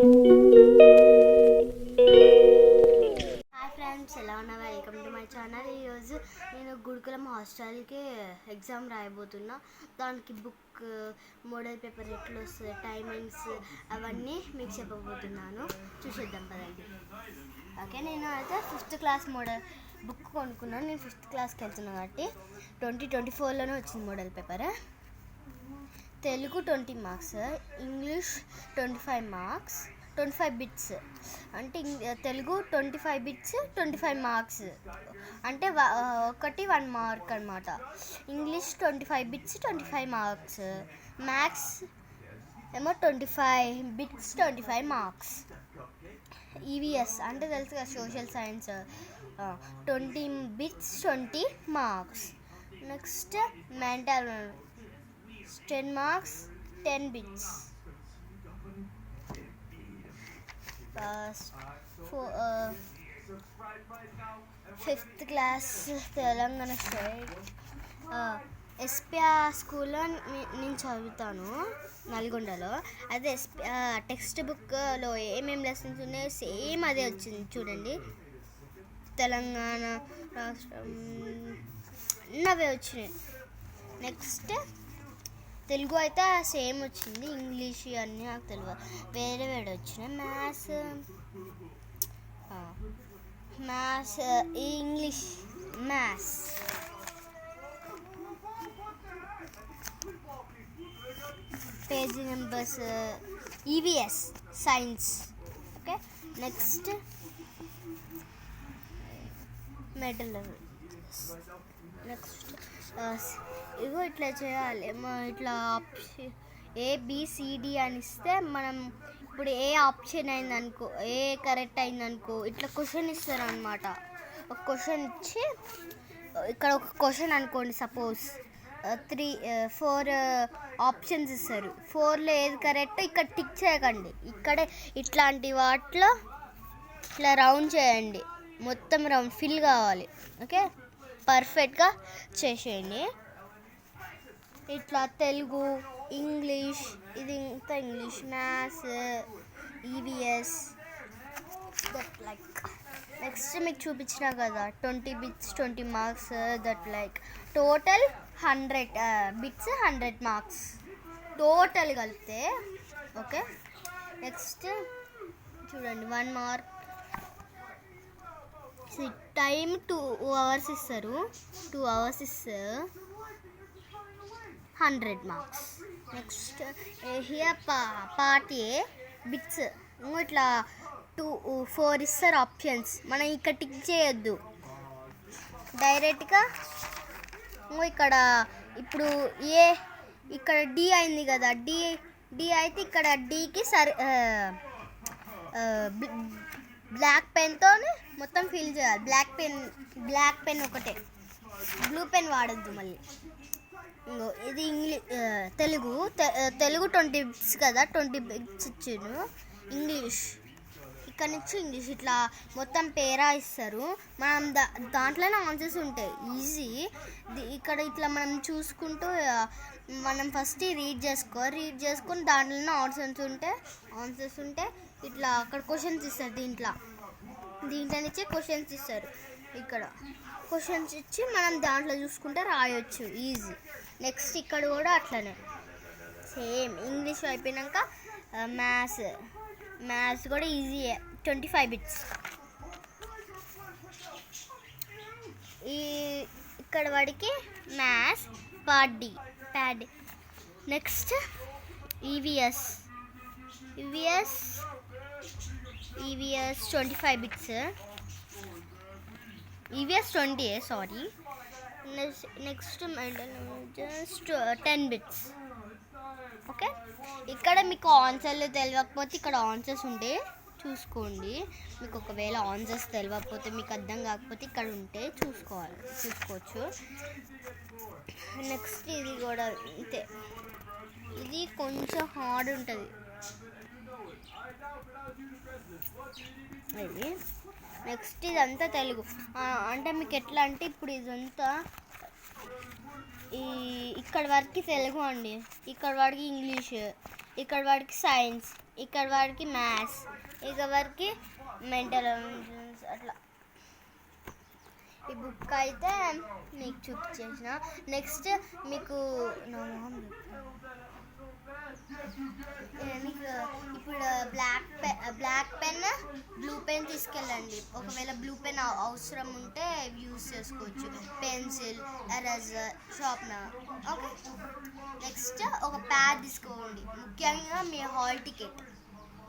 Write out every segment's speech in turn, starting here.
Hi friends ఎలా ఉన్నా welcome to my channel ఈరోజు నేను గురుకులం హాస్టల్కి ఎగ్జామ్ రాయబోతున్నా. దానికి బుక్ మోడల్ పేపర్ ఎట్లా వస్తుంది టైమింగ్స్ అవన్నీ మీకు చెప్పబోతున్నాను. చూసేద్దాం పదండి. ఓకే నేను అయితే ఫిఫ్త్ క్లాస్ మోడల్ బుక్ కొనుక్కున్నాను. నేను ఫిఫ్త్ క్లాస్కి వెళ్తున్నాను కాబట్టి ట్వంటీ ట్వంటీ ఫోర్లోనే వచ్చింది model paper Telugu twenty marks English twenty five marks twenty five bits. అంటే Telugu twenty five bits twenty five marks. అంటే ఒకటి వన్ మార్క్ అనమాట English twenty five bits twenty five marks. Maths ఏమో twenty five bits twenty five marks. EVS అంటే తెలుసు కదా social science. Twenty bits twenty marks. Next mental ten marks ten bits four fifth class Telangana state S P R స్కూల్లో నేను చదువుతాను నల్గొండలో. అదే SP text బుక్లో ఏమేమి లెసన్స్ ఉన్నాయో సేమ్ అదే వచ్చింది చూడండి. తెలంగాణ రాష్ట్రం నవే వచ్చినాయి. నెక్స్ట్ తెలుగు అయితే సేమ్ వచ్చింది. ఇంగ్లీష్ అన్నీ నాకు తెలియదు వేరే వేరే వచ్చినాయి maths maths English maths page numbers EVS science okay next medal next ఇగో ఇట్లా చేయాలి. ఇట్లా ఆప్షన్ ఏబిసిడి అని ఇస్తే మనం ఇప్పుడు ఏ ఆప్షన్ అయింది అనుకో ఏ కరెక్ట్ అయిందనుకో ఇట్లా క్వశ్చన్ ఇస్తారు అనమాట ఒక క్వశ్చన్ ఇచ్చి ఇక్కడ ఒక క్వశ్చన్ అనుకోండి సపోజ్ త్రీ ఫోర్ ఆప్షన్స్ ఇస్తారు. ఫోర్లో ఏది కరెక్ట్ ఇక్కడ టిక్ చేయకండి. ఇక్కడే ఇట్లాంటి వాటిలో ఇట్లా రౌండ్ చేయండి. మొత్తం రౌండ్ ఫిల్ కావాలి. ఓకే పర్ఫెక్ట్గా చేసేయండి. ఇట్లా తెలుగు ఇంగ్లీష్ ఇది ఇంకా English maths EVS that like next మీకు చూపించిన కదా twenty bits twenty marks that like total hundred bits hundred marks. Total కలిపితే ఓకే నెక్స్ట్ చూడండి one mark time two hours ఇస్తారు. Uh, uh, టూ అవర్స్ ఇస్తారు హండ్రెడ్ మార్క్స్ నెక్స్ట్ హియర్ పా part A bits ఇట్లా two four ఇస్తారు options మనం ఇక్కడ tick చేయొద్దు. డైరెక్ట్గా ఇక్కడ ఇప్పుడు ఏ ఇక్కడ డి అయింది కదా. డి డి అయితే ఇక్కడ డికి సరి uh, బ్లాక్ పెన్తో మొత్తం ఫిల్ చేయాలి. బ్లాక్ పెన్ బ్లాక్ పెన్ ఒకటే. బ్లూ పెన్ వాడద్దు మళ్ళీ. ఇంకో ఇది ఇంగ్లీష్ తెలుగు. తె- తెలుగు ట్వంటీ బిట్స్ కదా ట్వంటీ బిట్స్ ఇచ్చిండు. ఇంగ్లీష్. ఇక్కడ నుంచి ఇంగ్లీష్. ఇట్లా మొత్తం పేరా ఇస్తారు. మనం దా దాంట్లోనే ఆన్సర్స్ ఉంటాయి. ఈజీ. ఇక్కడ ఇట్లా మనం చూసుకుంటూ మనం ఫస్ట్ రీడ్ చేసుకో. రీడ్ చేసుకుని దాంట్లోనే ఆన్సర్స్ ఉంటే ఆన్సర్స్ ఉంటే ఇట్లా అక్కడ క్వశ్చన్స్ ఇస్తారు దీంట్లో. దీంట్లో నుంచి క్వశ్చన్స్ ఇస్తారు. ఇక్కడ క్వశ్చన్స్ ఇచ్చి మనం దాంట్లో చూసుకుంటే రాయొచ్చు. ఈజీ నెక్స్ట్ ఇక్కడ కూడా అట్లనే. సేమ్ ఇంగ్లీష్ అయిపోయాక మ్యాథ్స్ మ్యాథ్స్ కూడా ఈజీయే ట్వంటీ ఫైవ్ బిట్స్ ఈ ఇక్కడ వాడికి maths part D pad next EVS EVS EVS twenty five bits EVS twenty sorry next just ten bits okay ఇక్కడ మీకు ఆన్సర్లు తెలియకపోతే ఇక్కడ ఆన్సర్స్ ఉంటే చూసుకోండి. మీకు ఒకవేళ ఆన్సర్స్ తెలియకపోతే మీకు అర్థం కాకపోతే ఇక్కడ ఉంటే చూసుకోవాలి చూసుకోవచ్చు. నెక్స్ట్ ఇది కూడా అంతే. ఇది కొంచెం హార్డ్ ఉంటుంది. ఇది నెక్స్ట్ ఇదంతా తెలుగు. అంటే మీకు ఎట్లా అంటే ఇప్పుడు ఇదంతా ఈ ఇక్కడ వరకు తెలుగు అండి. ఇక్కడ వరకు ఇంగ్లీష్ ఇక్కడ వరకు సైన్స్ ఇక్కడ వరకు మ్యాథ్స్ ఇక్కడ వరకు మెంటల్ అట్లా. ఈ బుక్ అయితే మీకు చూపించేసిన. నెక్స్ట్ మీకు నా మొహం మీకు ఇప్పుడు black pen black pen blue pen తీసుకెళ్ళండి. ఒకవేళ బ్లూ పెన్ అవసరం ఉంటే యూస్ చేసుకోవచ్చు. Pencil eraser sharpener okay? Next ఒక ప్యాడ్ తీసుకోండి. ముఖ్యంగా మీ హాల్ టికెట్.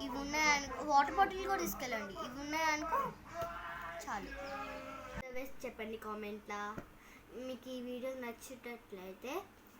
ఇవి ఉన్నాయనుకో వాటర్ బాటిల్ కూడా తీసుకెళ్ళండి. ఇవి ఉన్నాయనుకో చాలు. చెప్పండి కామెంట్లో. మీకు ఈ వీడియో నచ్చేటట్లయితే